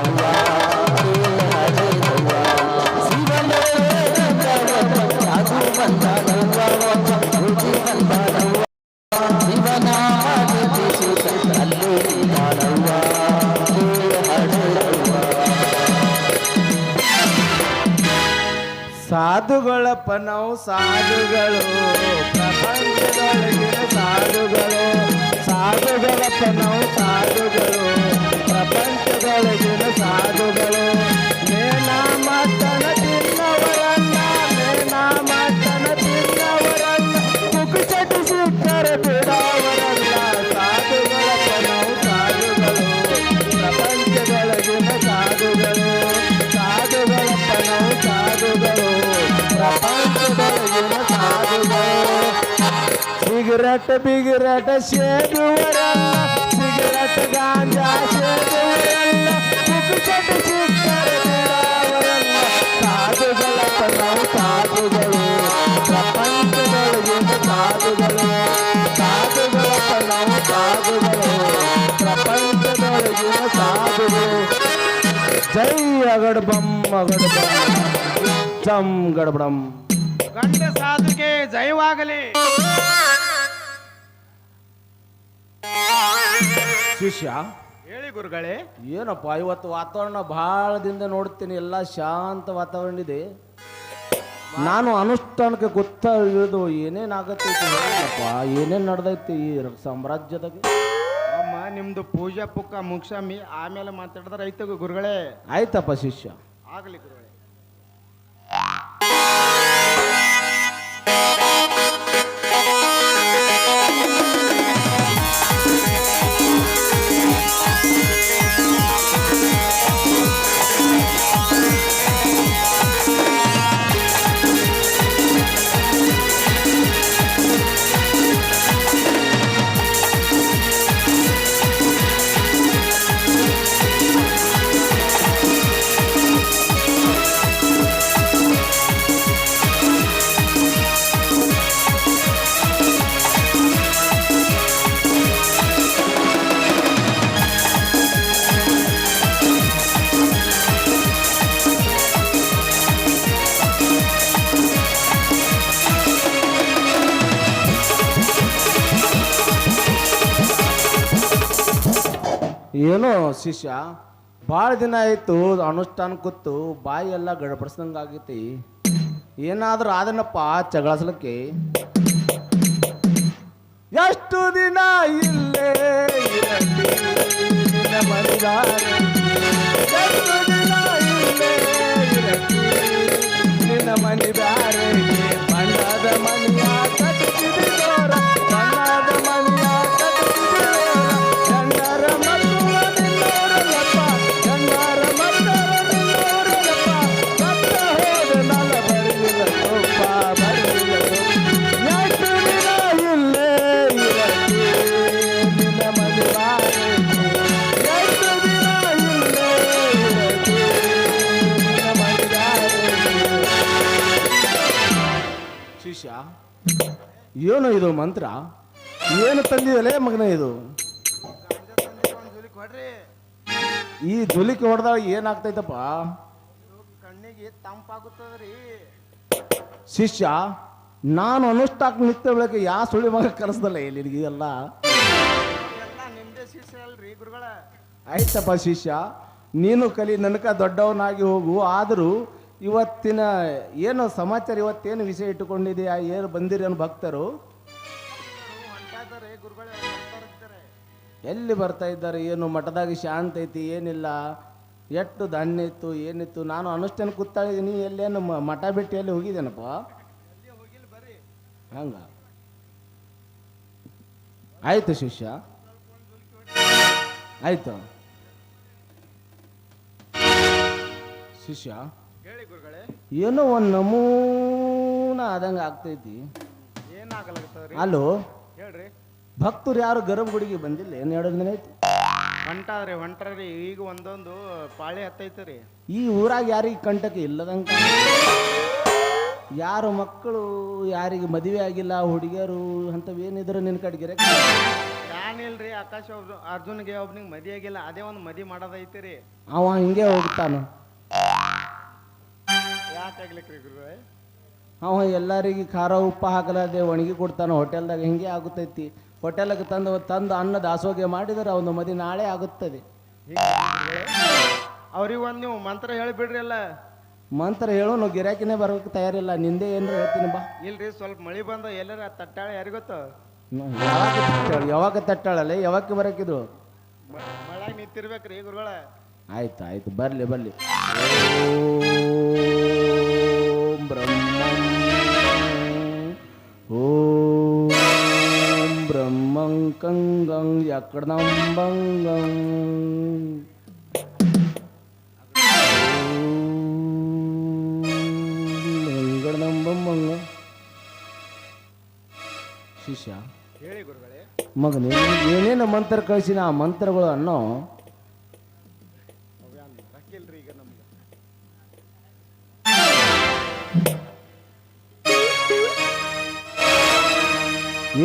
ಬಂದಾನವ್ವ ಹಳೆ ದವ್ವ ಶಿವನೇ ಬಂದವ ಯಾಗೂ ಬಂದಾನವ್ವ ಹುಡುಗಿ ಬಂದಾನವ್ವ ಶಿವನ ಅಲ್ಲೇ ಇದ್ದಾನವ್ವ ಹಳೆ ದವ್ವ ಸಾಧುಗಳಪ್ಪ ನಾವು ಸಾಧುಗಳು ಪ್ರಪಂಚದೊಳಗಿನ ಸಾಧುಗಳು ಸಿಗರೆಟ್ ಬಿಗರೆಟ್ ಸೇದುವರಲ್ಲ ಸಿಗರೆಟ್ ಗಾಂಜಾ ಸೇದುವರಲ್ಲ ಮುಖಚಟಿ ಸಿಕ್ಕರೆ ಬಿಡವರಲ್ಲ ಸಾಧುಗಳಪ್ಪ ನಾವು ಸಾಧುಗಳು ಪ್ರಪಂಚದೊಳಗಿನ ಸಾಧುಗಳು ಸಾಧುಗಳಪ್ಪ ನಾವು ಸಾಧುಗಳು ಪ್ರಪಂಚದೊಳಗಿನ ಸಾಧುಗಳು ಜೈ ಅಗಡ್ ಬಂ ಜಂ ಗಡಬಡಂ. ಗಂಡ ಸಾಧುಗೆ ಜಯವಾಗಲಿ. ಶಿಷ್ಯ ಹೇಳಿ ಗುರುಗಳೇ. ಏನಪ್ಪ ಇವತ್ತು ವಾತಾವರಣ ಬಹಳದಿಂದ ನೋಡ್ತೀನಿ ಎಲ್ಲ ಶಾಂತ ವಾತಾವರಣ ಇದೆ. ನಾನು ಅನುಷ್ಠಾನಕ್ಕೆ ಗೊತ್ತ ಇಳಿದು ಏನೇನಾಗತ್ತೈತಿ ಹೇಳಪ್ಪ ಏನೇನ್ ನಡೆದೈತಿ ಈ ಸಾಮ್ರಾಜ್ಯದಾಗ? ಅಮ್ಮ ನಿಮ್ದು ಪೂಜಾ ಪುಕ್ಕ ಮುಗ್ಸಾಮಿ ಆಮೇಲೆ ಮಾತಾಡಿದ್ರೆ ಐತೆ ಗುರುಗಳೇ. ಆಯ್ತಪ್ಪ ಶಿಷ್ಯ. ಆಗಲಿ ಗುರುಗಳೇ. ಏನೋ ಶಿಷ್ಯ, ಭಾಳ ದಿನ ಆಯ್ತು ಅನುಷ್ಠಾನ ಕೂತು ಬಾಯಿ ಎಲ್ಲ ಗಡಬಡಿಸ್ದಂಗೆ ಆಗೈತಿ ಏನಾದ್ರೂ ಆದನಪ್ಪ ಚಗಳಸಲಕ್ಕೆ? ಎಷ್ಟು ದಿನ ಇಲ್ಲೇ ಇರಲಿ ನಿನ್ನ ಇದು ಮಂತ್ರ? ಏನು ತಂದಿದಲೇ ಮಗನ ಇದು? ಈ ಜುಲಿಕ್ ಹೊಡೆದಾಗ ಏನಾಗ್ತೈತಪ್ಪ? ಕಣ್ಣಿಗೆ ತಂಪಾಗುತ್ತದ್ರಿ ಶಿಷ್ಯ, ನಾನು ಅನುಷ್ಠಾಕ್ ನಿತ್ಯ ಬೆಳಗ್ಗೆ ಯಾ ಸುಳಿ ಮಗ ಕರೆಸ್ದಲ್ಲ ಇಲ್ಲಿ ಎಲ್ಲ ನಿಮ್ದೇ ಶಿಷ್ಯ ಅಲ್ರಿ ಗುರುಗಳ ಆಯ್ತಪ್ಪ ಶಿಷ್ಯ, ನೀನು ಕಲಿ ನನಕ ದೊಡ್ಡವನಾಗಿ ಹೋಗು, ಆದರೂ ಇವತ್ತಿನ ಏನು ಸಮಾಚಾರ, ಇವತ್ತೇನು ವಿಷಯ ಇಟ್ಟುಕೊಂಡಿದೆಯಾ, ಏನು ಬಂದಿರೋ ಭಕ್ತರು? ಗುರುಗಳೇ ಎಲ್ಲಿ ಬರ್ತಾ ಇದ್ದಾರೆ ಏನು ಮಠದಾಗ ಶಾಂತ ಐತಿ ಏನಿಲ್ಲ. ಎಷ್ಟು ಧಾನ್ಯ ಇತ್ತು ಏನಿತ್ತು ನಾನು ಅನುಷ್ಠಾನ ಕೂತಾಳಿದ್ದೀನಿ ಎಲ್ಲೇನು ಮಠ ಬಿಟ್ಟು ಎಲ್ಲಿ ಹೋಗಿದ್ದೇನಪ್ಪ? ಹಂಗ. ಆಯ್ತು ಶಿಷ್ಯ. ಆಯ್ತು. ಶಿಷ್ಯ ಏನೋ ಒಂದ್ ನಮೂನ ಆದಂಗ ಆಗ್ತೈತಿ. ಅಲೋ? ಹೇಳ್ರಿ. ಭಕ್ತರು ಯಾರು ಗರ್ಭಗುಡಿಗೆ ಬಂದಿಲ್ಲ? ಏನು ಎರಡು ದಿನ ಹೊಂಟ್ರಿ ಈಗ ಒಂದೊಂದು ಪಾಳಿ ಹತ್ತೈತ್ರಿ ಈ ಊರಾಗ ಯಾರಿಗೆ ಕಂಟಕ ಇಲ್ಲದಂತ ಯಾರು ಮಕ್ಕಳು ಯಾರಿಗೆ ಮದುವೆ ಆಗಿಲ್ಲ ಹುಡುಗಿಯರು ಅಂಥವೇನಿದ್ರು ನಿನ್ನ ಕಡೆಗೆ ನಾನಿಲ್ರಿ ಆಕಾಶ್ ಒಬ್ರು ಅರ್ಜುನ್ಗೆ ಒಬ್ನಿಗೆ ಮದಿ ಆಗಿಲ್ಲ. ಅದೇ ಒಂದು ಮದಿ ಮಾಡೋದೈತಿ ರೀ. ಅವ ಹಿಂಗೆ ಹೋಗ್ತಾನ. ಯಾಕಾಗ್ಲಿಕ್ರಿ ಗುರು ಅವ ಎಲ್ಲರಿಗೆ ಖಾರ ಉಪ್ಪು ಹಾಕಲಾದೆ ಒಣಗಿ ಕೊಡ್ತಾನ. ಹೋಟೆಲ್ದಾಗ ಹಿಂಗೆ ಆಗುತ್ತೈತಿ ಹೋಟೆಲ್ಗೆ ತಂದು ತಂದು ಅನ್ನ ದಾಸೋಗೆ ಮಾಡಿದರೆ ಅವನು ಮದಿ ನಾಳೆ ಆಗುತ್ತದೆ. ಅವ್ರಿಗೆ ಒಂದು ನೀವು ಮಂತ್ರ ಹೇಳಿಬಿಡ್ರಿ ಅಲ್ಲ. ಮಂತ್ರ ಹೇಳು ನಾವು ಗಿರಾಕಿನೇ ಬರೋಕೆ ತಯಾರಿಲ್ಲ. ನಿಂದೆ ಏನು ಹೇಳ್ತೀನಿ ಬಾ. ಇಲ್ರಿ ಸ್ವಲ್ಪ ಮಳಿ ಬಂದ ಎಲ್ಲರ ತಟ್ಟಾಳ ಯಾರಿಗೊತ್ತು ಯಾವಾಗ ತಟ್ಟಾಳ ಯಾವಾಗ ತಟ್ಟಾಳಲ್ಲ ಯಾವಾಗ ಬರಕಿದ್ರು ಮಳೆ ನಿಂತಿರ್ಬೇಕ್ರಿ ಗುರುಗಳ. ಆಯ್ತು ಆಯ್ತು ಬರಲಿ ಬರಲಿ. ಓಂ ಬ್ರಹ್ಮ. ಓಂ ಕಂಗಂ ಯಕಡಂಬಂಗಂ ಬಂಗ. ಶಿಷ್ಯ ಮಗನೇ ಏನೇನು ಮಂತ್ರ ಕಳಿಸಿನ ಆ ಮಂತ್ರಗಳು ಅನ್ನೋ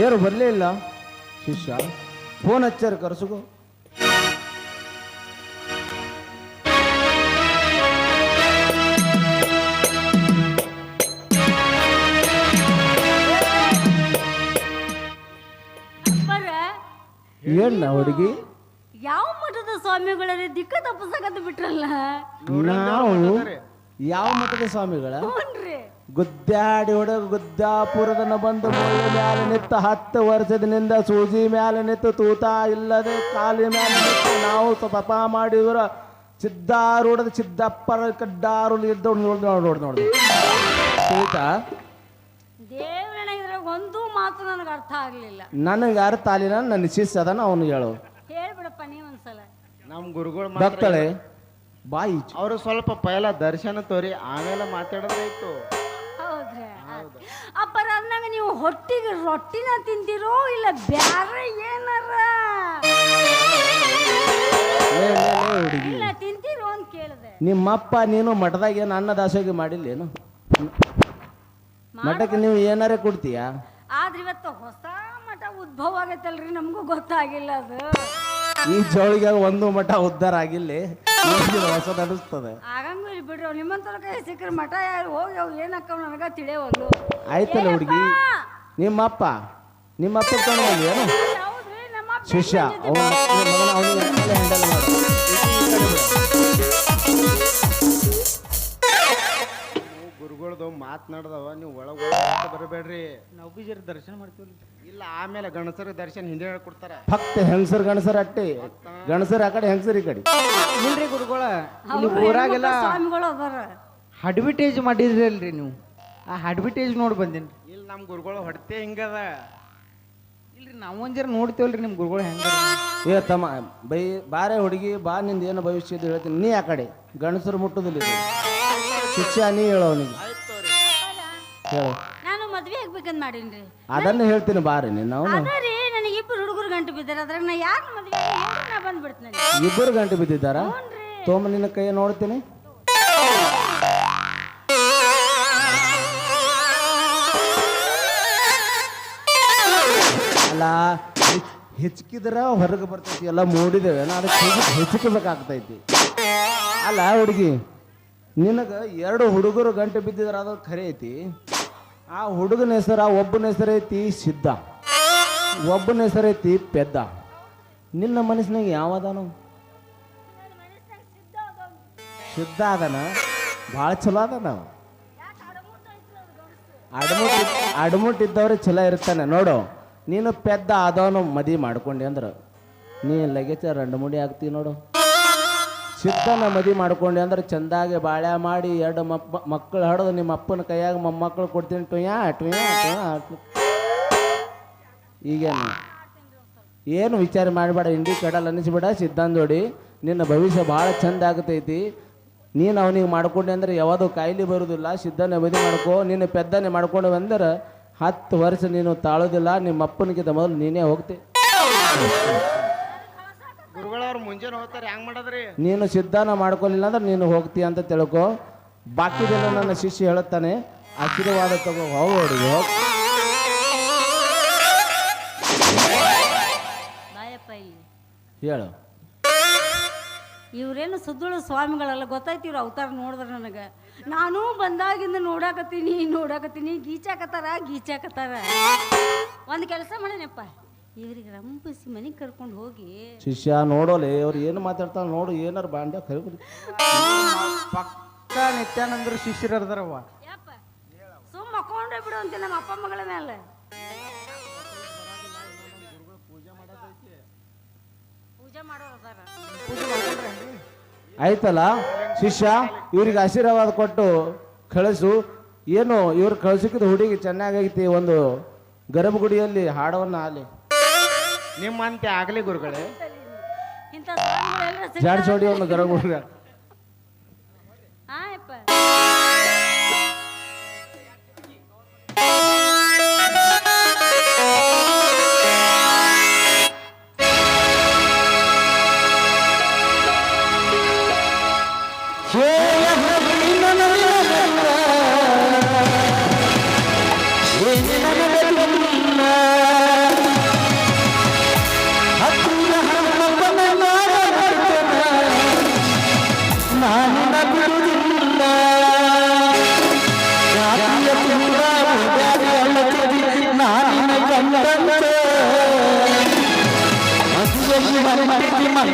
ಏನು ಬರಲೇ ಇಲ್ಲ. ಶಿಷ್ಯ. ಫೋನ್ ಹಚ್ಚಾರ ಕರ್ಸುಗೋ. ಅಪ್ಪರ. ಏನ್ ಹುಡುಗಿ? ಯಾವ ಮಠದ ಸ್ವಾಮಿಗಳಲ್ಲಿ ದಿಕ್ಕ ತಪ್ಪಸಕತ್ ಬಿಟ್ರಲ್ಲ ನಾವು ಯಾವ ಮಠದ ಸ್ವಾಮಿಗಳ? ಗುದ್ದಾಡಿ ಹೊಡಗ ಗುದ್ದಾಪುರದನ ಬಂದು ಮುಳ್ಳು ಮ್ಯಾಲೆ ನಿತ್ತ ಹತ್ತು ವರ್ಷದಿಂದ ಸೂಜಿ ಮ್ಯಾಲೆ ನಿಂತು ತೂತ ಇಲ್ಲದೆ ಕಾಲಿ ಮ್ಯಾಲೆ ನಿಂತು ನಾವು ತಪ ಮಾಡಿದ್ರ. ಸಿದ್ದಾರೂಢದ ಸಿದ್ದಪ್ಪರ ಕಡ್ಡಾರು ನೋಡಿ ನೋಡಿ ನೋಡಿ ನೋಡಿ ತೂತ? ದೇವ್ರಣ್ಣ ಇದ್ರಾಗ ಒಂದು ಮಾತು ನನಗೆ ಅರ್ಥ ಆಗಲಿಲ್ಲ. ನನಗೆ ಅರ್ಥ ಆಗಲಿಲ್ಲ ನನ್ನ ಶಿಷ್ಯ ಅದನ್ನ ಅವನು ಹೇಳು. ಹೇಳ್ಬಿಡಪ್ಪ ನೀ ಒಂದ್ಸಲ ನಮ್ಮ ಗುರುಗಳು ಭಕ್ತಳೆ ಬಾಯಿ ಅವರು ಸ್ವಲ್ಪ ಪೈಲ ದರ್ಶನ ತೋರಿ ಆಮೇಲೆ ಮಾತಾಡಿದ್ರೆ ಹೌದ್ರಿ ನೀವು ಹೊಟ್ಟಿಗೆ ರೊಟ್ಟಿನ ತಿಂತೀರೋ ಇಲ್ಲ ಬ್ಯಾರೆ ಏನಾರ? ಇಲ್ಲ ತಿಂತೀರೋ ಅಂತ ಕೇಳಿದೆ. ನಿಮ್ಮಪ್ಪ ನೀನು ಮಠದಾಗ ಏನು ಅನ್ನ ದಾಸೋಗಿ ಮಾಡಿಲ್ಲೇನು? ಮಠಕ್ಕೆ ನೀವು ಏನಾರ ಕೊಡ್ತೀಯಾ? ಆದ್ರೆ ಇವತ್ತು ಹೊಸ ಮಠ ಉದ್ಭವ ಆಗೈತಲ್ರಿ ನಮಗೂ ಗೊತ್ತಾಗಿಲ್ಲ ಅದು. ಈ ಜೋಳಿಗೆ ಒಂದು ಮಠ ಉದ್ಧಾರ ಆಗಿಲ್ಲ. ಹೊಸದ ಅನಿಸ್ತದೆ ಆಗಂಗೂ ಬಿಡ್ರಿ ಅವ್ರು ನಿಮ್ಮಂತರ ಕೈ ಸಿಕ್ಕರೆ ಮಠ ಯಾರು ಹೋಗಿ ಅವು ಏನಕ್ಕವ್ ನನಗ ಒಂದು ಆಯ್ತಲ್ಲ ಹುಡುಗಿ ನಿಮ್ಮಪ್ಪ ನಿಮ್ಮಪ್ಪ ತಗೊಂಡು ಏನು ಹೌದ್ರಿ ನಮ್ಮ ಅಪ್ಪ ಶಿಷ್ಯ ಅವನ ಮಗನ ಅವನಿಗೆ ಹ್ಯಾಂಡಲ್ ಮಾಡು ಗುರುಗಳದು ಮಾತನಾಡ್ದವ ನೀವು ಒಳಗ ಬರಬೇಡ್ರಿ. ನಾವು ಬೀಜರ ಜರ ದರ್ಶನ ಮಾಡ್ತೀವಿ ಇಲ್ಲ ಆಮೇಲೆ ಗಣಸರ ದರ್ಶನ ಹಿಂದೆ ಹೇಳ್ಕೊಡ್ತಾರ. ಭಕ್ತ ಹೆಂಗಸರ್ ಗಣಸರ್ ಅಟ್ಟಿ? ಗಣಸರ್ ಆ ಕಡೆ ಹೆಂಗಸರ್ ಈ ಕಡೆ? ಇಲ್ರಿ ಗುರುಗಳ ಇಲ್ಲಿ ಊರಾಗೆಲ್ಲ ಸ್ವಾಮಿಗಳು ಅದಾರ. ಅಡ್ವರ್ಟೈಸ್ ಮಾಡಿದ್ರಿ ಅಲ್ರಿ ನೀವು. ಆ ಅಡ್ವರ್ಟೈಸ್ ನೋಡಿ ಬಂದೀನಿ. ಇಲ್ಲಿ ನಮ್ಮ ಗುರುಗಳು ಹೊಡ್ತೇ ಹಿಂಗದ ಇಲ್ರಿ ನಾವು ಒಂದ್ ಜರ ನೋಡ್ತೇವಲ್ರಿ ನಿಮ್ಮ ಗುರುಗಳು ಹೆಂಗ ಏ ತಮ್ಮ ಬೈ ಬಾರೆ ಹುಡುಗಿ ಬಾ ನಿಂದ ಏನು ಭವಿಷ್ಯ ಇದೆ ಹೇಳ್ತೀನಿ. ನೀ ಆ ಕಡೆ ಗಣಸರು ಮುಟ್ಟುದಿಲ್ಲ ಇದು. ಶಿಷ್ಯ ನೀ ಹೇಳು. ಅವನಿಗೆ ಹೇಳು ನಾನು ಮದ್ವೆ ಆಗ್ಬೇಕಂತ ಮಾಡೀನ್ರಿ. ಅದನ್ನ ಹೇಳ್ತೀನಿ ಬಾರಿ ನೀನು ಅವನು. ಅದ ರೀ ನನಗೆ ಇಬ್ಬರು ಹುಡುಗರು ಗಂಟು ಬಿದ್ದಾರ ಅದ್ರಾಗ ನಾ ಯಾರು ಮದ್ವೆ ನಾ ಬಂದ್ಬಿಡ್ತೀನಿ ಇಬ್ಬರು ಗಂಟೆ ಬಿದ್ದಿದ್ದಾರ? ತೋಮ ನಿನ್ನ ಕೈ ನೋಡ್ತೀನಿ. ಅಲ್ಲ ಹೆಚ್ಚಿದ್ರ ಹೆಚ್ಚಿಕಿದ್ರ ಹೊರಗೆ ಬರ್ತೈತಿ ಎಲ್ಲ ಮೂಡಿದೇವೆ ಅದಕ್ಕೆ ಹೆಚ್ಚಿಕಬೇಕಾಗ್ತೈತಿ ಅಲ್ಲ ಹುಡುಗಿ. ನಿನಗೆ ಎರಡು ಹುಡುಗರು ಗಂಟೆ ಬಿದ್ದಿದ್ರೆ ಅದು ಖರೆ ಐತಿ. ಆ ಹುಡುಗನ ಹೆಸರ, ಒಬ್ಬನ ಹೆಸರು ಐತಿ ಸಿದ್ಧ. ಒಬ್ಬನ ಹೆಸರು ಐತಿ ಪೆದ್ದ. ನಿನ್ನ ಮನಸ್ಸಿನಾಗ ಯಾವದಾನು? ಸಿದ್ಧ ಅದನ. ಭಾಳ ಚಲೋ ಅದ ನಾವು ಅಡ್ಮುಟ್ ಅಡ್ಮುಟ್ ಇದ್ದವ್ರೆ ಚಲೋ ಇರ್ತಾನೆ. ನೋಡು, ನೀನು ಪೆದ್ದ ಆದವನು ಮದಿ ಮಾಡ್ಕೊಂಡೆ ಅಂದ್ರೆ. ನೀ ಲಗೇಜ ರಂಡು ಮುಡಿ ಆಗ್ತೀವಿ ನೋಡು. ಸಿದ್ಧನ ಮದಿ ಮಾಡ್ಕೊಂಡೆ ಅಂದ್ರೆ ಚಂದಾಗಿ ಬಾಳ್ಯ ಮಾಡಿ ಎರಡು ಮಪ್ಪ ಮಕ್ಕಳು ಹಡದು ನಿಮ್ಮ ಅಪ್ಪನ ಕೈಯಾಗ ಮೊಮ್ಮಕ್ಕಳು ಕೊಡ್ತೀನಿ ಟುಯಾ ಟುಯಾ ಈಗೇನು? ಏನು ವಿಚಾರ ಮಾಡಬೇಡ ಇಂಡಿ ಕಡಲ್ ಅನ್ನಿಸ್ಬೇಡ ಸಿದ್ಧಾಂತೋಡಿ ನಿನ್ನ ಭವಿಷ್ಯ ಭಾಳ ಚಂದ ಆಗತೈತಿ. ನೀನು ಅವನಿಗೆ ಮಾಡ್ಕೊಂಡೆ ಅಂದ್ರೆ ಯಾವುದು ಕಾಯಿಲೆ ಬರುವುದಿಲ್ಲ ಸಿದ್ಧನ ಮದಿ ಮಾಡ್ಕೋ, ನಿನ್ನ ಪೆದ್ದನೆ ಮಾಡ್ಕೊಂಡು ಬಂದ್ರೆ ಹತ್ತು ವರ್ಷ ನೀನು ತಾಳೋದಿಲ್ಲ. ನಿಮ್ಮ ಅಪ್ಪನಿಗಿಂತ ಮೊದಲು ನೀನೇ ಹೋಗ್ತಿ. ಗುರುಗಳವ್ರು ಮುಂಜಾನೆ ಹೋಗ್ತಾರೆ ಹೆಂಗ್ ಮಾಡದ್ರಿ? ನೀನು ಸಿದ್ಧಾನ ಮಾಡ್ಕೊಲಿಲ್ಲ ಅಂದ್ರೆ ನೀನು ಹೋಗ್ತೀಯ ಅಂತ ತಿಳ್ಕೊ. ಬಾಕಿ ದಿನ ನನ್ನ ಶಿಷ್ಯ ಹೇಳುತ್ತಾನೆ ಆಶೀರ್ವಾದ ತಗೋ ಹೋಗಿ ಹೋಗಿ. ಹೇಳು. ಇವ್ರೇನು ಸುದ್ದುಳು ಸ್ವಾಮಿಗಳೆಲ್ಲ ಗೊತ್ತಾಯ್ತಿ ಇವ್ರು ಅವತಾರ ನೋಡಿದ್ರೆ ನನಗೆ. ನಾನು ಬಂದಾಗಿಂದ ನೋಡಾಕತ್ತೀನಿ ನೋಡಾಕತ್ತೀನಿ ಗೀಚಾಕತ್ತಾರ ಗೀಚಾಕತ್ತಾರ. ಒಂದು ಕೆಲಸ ಮಾಡೇನಪ್ಪ? ಇವ್ರಿಗೆ ರಂಪಿಸಿ ಮನೆಗೆ ಕರ್ಕೊಂಡು ಹೋಗಿ ಶಿಷ್ಯ ನೋಡೋಲೆ ಅವ್ರು ಏನು ಮಾತಾಡ್ತಾಳೆ ನೋಡು ಏನಾರು ಬಾಂಡ್ಯ ಕರಿಬಿಡಿ. ಪಕ್ಕ ನಿತ್ಯಾನಂದ್ರ ಶಿಷ್ಯರು ಇರ್ದಾರವ್ವ. ಯಪ್ಪ ಸುಮ್ಮ ಮಕ್ಕೊಂಡೇ ಬಿಡು ಅಂತ ನಮ್ಮ ಅಪ್ಪ ಮಗಳ ಮೇಲೆ ಪೂಜೆ ಆಯ್ತಲ್ಲ ಶಿಷ್ಯ ಇವ್ರಿಗೆ ಆಶೀರ್ವಾದ ಕೊಟ್ಟು ಕಳಿಸು. ಏನು ಇವ್ರು ಕಳ್ಸಿಕಿದ ಹುಡುಗಿ ಚೆನ್ನಾಗೈತಿ ಒಂದು ಗರ್ಭಗುಡಿಯಲ್ಲಿ ಹಾಡವನ್ನ ಆಲಿ ನಿಮ್ಮಂತೆ ಆಗಲಿ ಗುರುಗಳೇ. ಇಂಥ ಸ್ವಾಮಿಗಳೆಲ್ಲ ಜಾಡ್ಸೋಡಿ ಒಂದು ಗರ್ಭಗುಡಿ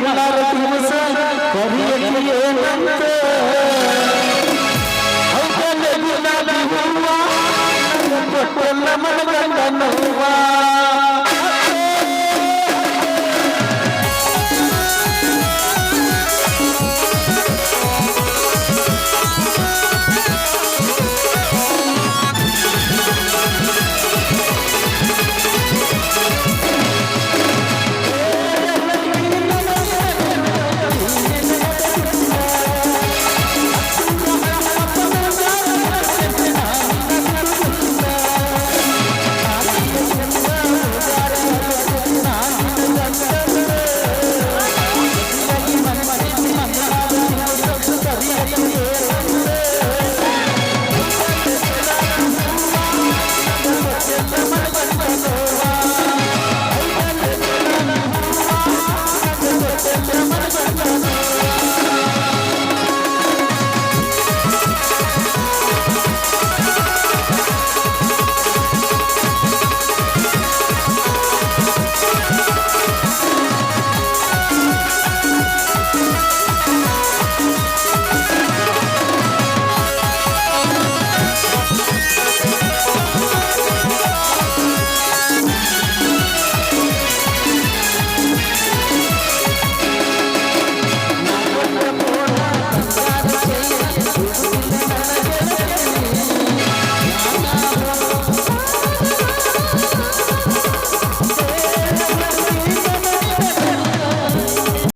I'm gonna get you out of my life.